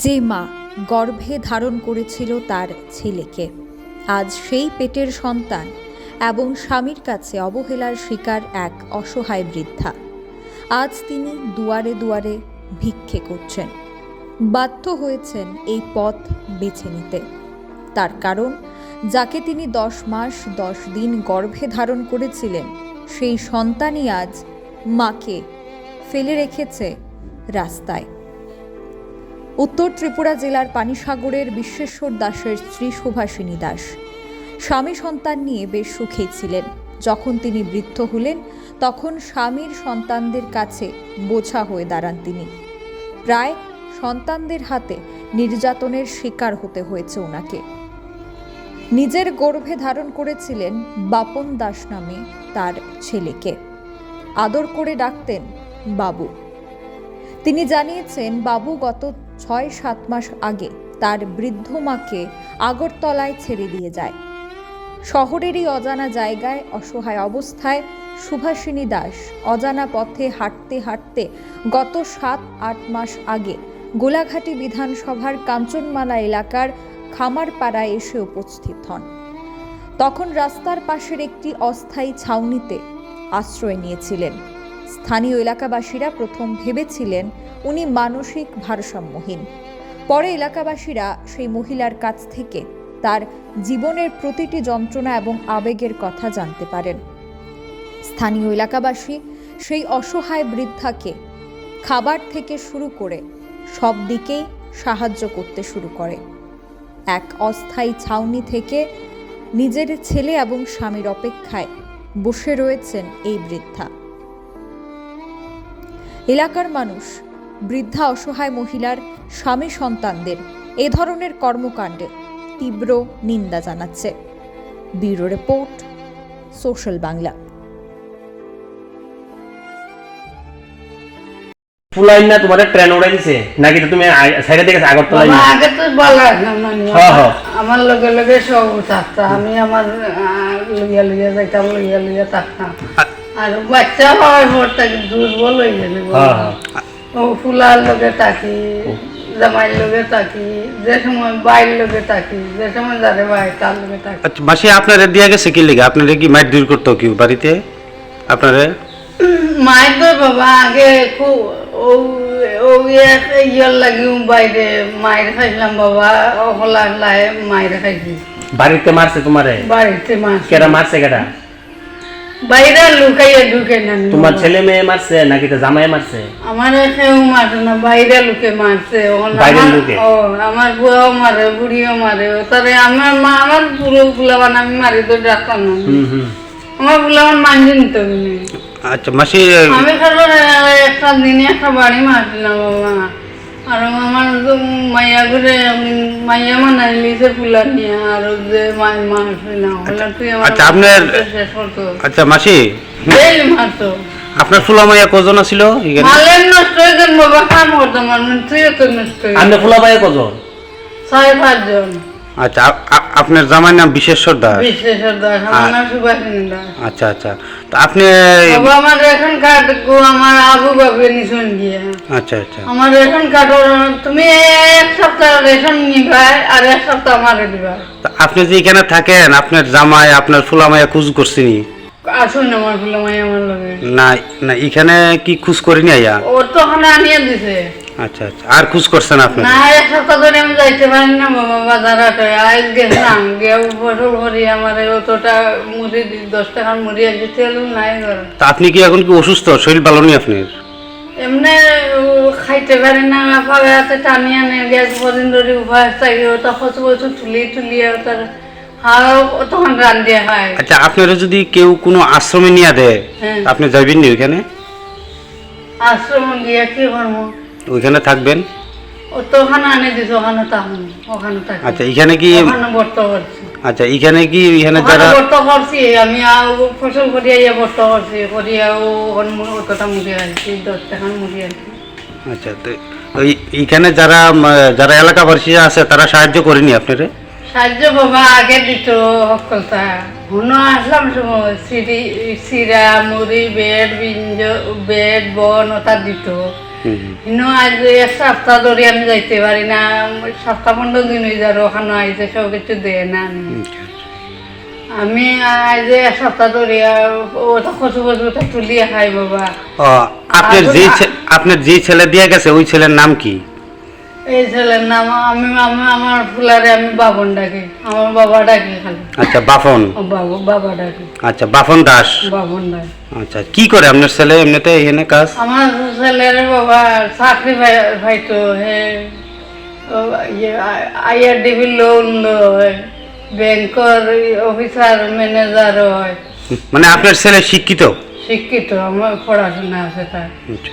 যে মা গর্ভে ধারণ করেছিল তার ছেলেকে। আজ সেই পেটের সন্তান এবং স্বামীর কাছে অবহেলার শিকার এক অসহায় বৃদ্ধা। আজ তিনি দুয়ারে দুয়ারে ভিক্ষে করছেন। বাধ্য হয়েছেন এই পথ বেছে নিতে। তার কারণ, যাকে তিনি দশ মাস দশ দিন গর্ভে ধারণ করেছিলেন, সেই সন্তানই আজ মাকে ফেলে রেখেছে রাস্তায়। উত্তর ত্রিপুরা জেলার পানিসাগরের বিশ্বেশ্বর দাসের স্ত্রী সুভাষিনী দাস। স্বামী সন্তান নিয়ে বেশ সুখেই ছিলেন। যখন তিনি বৃদ্ধ হলেন, তখন স্বামীর সন্তানদের কাছে বোঝা হয়ে দাঁড়ান তিনি। প্রায় সন্তানদের হাতে নির্যাতনের শিকার হতে হয়েছে ওনাকে। নিজের গর্ভে ধারণ করেছিলেন বাপন দাস নামে তার ছেলেকে। আদর করে ডাকতেন বাবু। তিনি জানিয়েছেন, বাবু, গত ছয় সাত মাস আগে তার বৃদ্ধ মাকে আগরতলায় ছেড়ে দিয়ে যায়। শহরেরই অজানা জায়গায় অসহায় অবস্থায় সুভাষিনী দাস অজানা পথে হাঁটতে হাঁটতে গত সাত আট মাস আগে গোলাঘাটি বিধানসভার কাঞ্চনমালা এলাকার খামারপাড়ায় এসে উপস্থিত হন। তখন রাস্তার পাশের একটি অস্থায়ী ছাউনিতে আশ্রয় নিয়েছিলেন। স্থানীয় এলাকাবাসীরা প্রথম ভেবেছিলেন উনি মানসিক ভারসাম্যহীন। পরে এলাকাবাসীরা সেই মহিলার কাছ থেকে তার জীবনের প্রতিটি যন্ত্রণা এবং আবেগের কথা জানতে পারেন। স্থানীয় এলাকাবাসী সেই অসহায় বৃদ্ধাকে খাবার থেকে শুরু করে সব দিকেই সাহায্য করতে শুরু করে। এক অস্থায়ী ছাউনি থেকে নিজের ছেলে এবং স্বামীর অপেক্ষায় বসে রয়েছেন এই বৃদ্ধা। এলাকার মানুষ বৃদ্ধা অসহায় মহিলার স্বামী সন্তানদের এ ধরনের কর্মকাণ্ডে তীব্র নিন্দা জানাচ্ছে। Bureau report social Bangla. ফুলাইন না তোমার ট্রেন উড়াই দিছে নাকি তো তুমি সাইডে থেকে আগরতলা বাবা, আগে তো বলা হ্যাঁ, হ্যাঁ। আমার লগে লগে সব থাকতাম আমি আমার আহ, লইয়া লইয়া যাইতাম লইয়া লইয়া থাকতাম। আর বাচ্চা হওয়ার পর তাকে দুর্বল হয়ে গেলে হ্যাঁ, হ্যাঁ। ও ফুলার লগে থাকি জামাইয়ের লগে থাকি যে সময় বাইর লগে থাকি যে সময় যারে ভাই তার লগে থাকি আচ্ছা মাসি আপনারা দিয়া গেছে কি লেগে আপনারা কি মাইট দূর করতো কি বাড়িতে আপনারা মায়ের তো বাবা আগে খুব ও ও ইয়ে- ইয়ের লাগি বাইরে মায়ের খাইলাম বাবা ওহলা লাই মায়ের খাইছি বাড়িতে মারছে তোমারে বাড়িতে মাছ কেডা মারছে কেডা বাইরে লুকাইয়া ঢুকে না তোমার ছেলে মেয়ে মারছে নাকি তো জামাই মারছে? আমার কেউ মারে না বাইরে লুকে মারছে। আমার- লোকে? ও আমার বুয়াও মারে বুড়িও মারে। তারে আমার মা আমার পুরো ফুলাবান আমি মারি তো ডাক্তার না। হুম হুম। আমার ফুলাবান মানছি নিত আচ্ছা মাসি আমি খালো একটা দিনে একটা বাড়ি মারছিলাম বাবা। আর আমার তো মাইয়া ঘুরে মাইয়া মানাই লিছে ফুলা নিয়ে আর যে মাই মারছিলাম ওগুলা তুই আমার আচ্ছা, আপনার- শেষ করতো। আচ্ছা মাসি ডেইলি মারতো। আপনার ফুলামাইয়া কজন ছিল এখানে? মালের নষ্ট হয়ে গেল বাবা কাম করতাম আর তুই তো নষ্ট হয়ে আপনার ফুলা মাইয়া কজন? ছয় পাঁচজন আচ্ছা আপনার জামাই নাম বিশেশ্বর দাস? বিশ্বেশ্বর দাস আমার নাম সুভাষিনী দাস। আচ্ছা আচ্ছা। তো আপনি বাবা আমার রেশন কার্ড গো আমার আবু বাবু নিশন গিয়ে। আচ্ছা আচ্ছা। আমার রেশন কার্ড তুমি এক সপ্তাহ রেশন নিবা আর এক সপ্তাহ আমারে দিবা। তো আপনি যে এখানে থাকেন আপনার জামাই আপনার ফুলামাইয়া খুঁজ করছিনি আসুন আমার ফুলে আমার লগে। না না এখানে কি খুঁজ করিনি আইয়া ওর তো ওখানে আনিয়ে দিছে। আচ্ছা আচ্ছা। আর খুঁজ করছেন আপনি না এক সপ্তাহ ধরে আমি যাইতে পারি না বাবা বাজার হাটে। আজ গেছিলাম গিয়ে ফসল ভরি আমার অতটা মুড়ি দশ টাকার মুড়ি আনছে তেল নাই ঘরে তা আপনি কি এখন কি অসুস্থ? শরীর ভালো নেই আপনার? এমনি খাইতে পারে না পাবে হাতে টানি আনে গ্যাস কদিন ধরে থাকি ওটা কত বছর তুলি তুলি তার হাও তখন রান্ধিয়া খায় আচ্ছা আপনারা যদি কেউ কোনো আশ্রমে নিয়ে দেয় হ্যাঁ। আপনি যাবেন নি ওইখানে? আশ্রম গিয়া কি করব? ওইখানে থাকবেন? আচ্ছা এখানে কি আচ্ছা এখানে কি এখানে যারা আমি ফসল করিয়া বর্ত করছি করিয়া মুড়ি আনছি দশ টাকার মুড়ি আনছি আচ্ছা তো এইখানে যারা যারা এলাকাবাসী আছে তারা সাহায্য করেনি আপনারে? সাহায্য বাবা আগে দিত সকলটা। হুনো আসলাম সময় সিঁড়ি সিরা মুড়ি বেড বিঞ্জ বেড বন ওটা দিত। ইনো আজ এক সপ্তাহ ধরে আমি যাইতে পারি না সপ্তাহ পনেরো দিন হয়ে যাবে ওখানে আইসে সব কিছু দেয় না আমি। আমি আজ এক সপ্তাহ ধরে ওটা কচু কচুটা তুলিয়ে খাই বাবা। আপনার যে আপনার যে ছেলে দিয়ে গেছে ওই ছেলের নাম কি? এই ছেলের নাম আমি আমি আমার ফুলারে আমি বাবন ডাকি আমার বাবা ডাকি খালি। আচ্ছা বাফন বাবু বাবা ডাকি। আচ্ছা বাফন দাস? বাবন ডাকি আচ্ছা কি করে আপনার ছেলে? এমনিতে এখানে কাজ? আমার ছেলের বাবা চাকরি পাই- পাইতো হে আইআর ডিবি লোন লয় ব্যাংকর অফিসার ম্যানেজার হয়। মানে আপনার ছেলে শিক্ষিত? শিক্ষিত আমার পড়াশোনা আছে তার। আচ্ছা।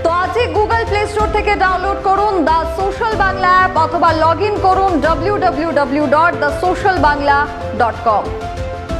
আজই গুগল প্লে স্টোর থেকে ডাউনলোড করুন দ্য সোশ্যাল বাংলা অ্যাপ অথবা লগ ইন করুন W W W dot the social Bangla dot com.